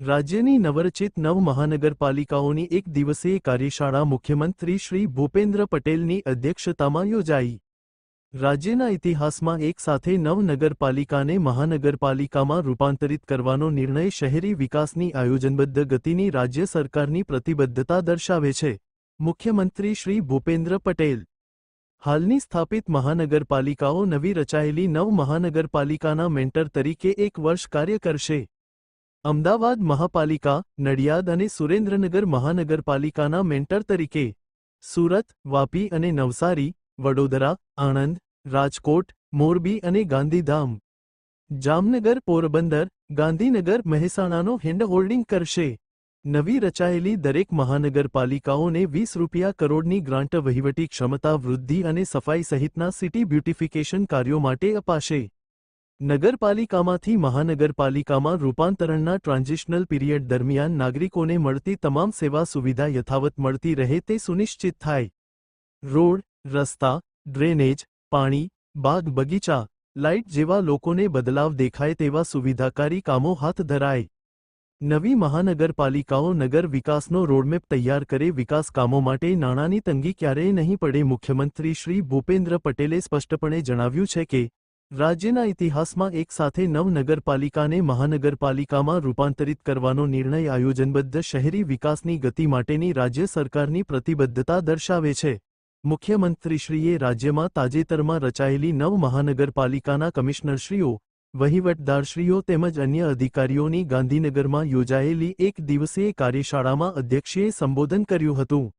રાજ્યની નવરચિત નવ મહાનગરપાલિકાઓની એક દિવસીય કાર્યશાળા મુખ્યમંત્રી શ્રી ભૂપેન્દ્ર પટેલની અધ્યક્ષતામાં યોજાઈ. રાજ્યના ઇતિહાસમાં એક સાથે નવ નગરપાલિકાને મહાનગરપાલિકામાં રૂપાંતરિત કરવાનો નિર્ણય શહેરી વિકાસની આયોજનબદ્ધ ગતિની રાજ્ય સરકારની પ્રતિબદ્ધતા દર્શાવે છે. મુખ્યમંત્રી શ્રી ભૂપેન્દ્ર પટેલ. હાલની સ્થાપિત મહાનગરપાલિકાઓ નવી રચાયેલી નવ મહાનગરપાલિકાના મેન્ટર તરીકે એક વર્ષ કાર્ય કરશે. અમદાવાદ મહાપાલિકા, નડિયાદ અને સુરેન્દ્રનગર મહાનગરપાલિકાના મેન્ટર તરીકે સુરત, વાપી અને નવસારી, વડોદરા, આણંદ, રાજકોટ, મોરબી અને ગાંધીધામ, જામનગર પોરબંદર, ગાંધીનગર મહેસાણાનો હેન્ડહોલ્ડિંગ કરશે. નવી રચાયેલી દરેક મહાનગરપાલિકાઓને વીસ રૂપિયા કરોડની ગ્રાન્ટ વહીવટી ક્ષમતા વૃદ્ધિ અને સફાઈ સહિતના સિટી બ્યુટિફિકેશન કાર્યો માટે અપાશે. નગરપાલિકામાંથી મહાનગરપાલિકામાં રૂપાંતરણના ટ્રાન્ઝિશનલ પીરિયડ દરમિયાન નાગરિકોને મળતી તમામ સેવા સુવિધા યથાવત મળતી રહે તે સુનિશ્ચિત થાય. રોડ, રસ્તા, ડ્રેનેજ, પાણી, બાગ બગીચા, લાઇટ જેવા લોકોને બદલાવ દેખાય તેવા સુવિધાકારી કામો હાથ ધરાય. નવી મહાનગરપાલિકાઓ નગર વિકાસનો રોડમેપ તૈયાર કરે વિકાસ કામો માટે નાણાંની તંગી ક્યારેય નહીં પડે મુખ્યમંત્રી શ્રી ભૂપેન્દ્ર પટેલે સ્પષ્ટપણે જણાવ્યું છે કે રાજ્યના ઇતિહાસમાં એક સાથે નવ નગરપાલિકાને મહાનગરપાલિકામાં રૂપાંતરિત કરવાનો નિર્ણય આયોજનબદ્ધ શહેરી વિકાસની ગતિ માટેની રાજ્ય સરકારની પ્રતિબદ્ધતા દર્શાવે છે. મુખ્યમંત્રીશ્રીએ રાજ્યમાં તાજેતરમાં રચાયેલી નવ મહાનગરપાલિકાના કમિશનરશ્રીઓ, વહીવટદારશ્રીઓ તેમજ અન્ય અધિકારીઓની ગાંધીનગરમાં યોજાયેલી એક દિવસીય કાર્યશાળામાં અધ્યક્ષીએ સંબોધન કર્યું હતું.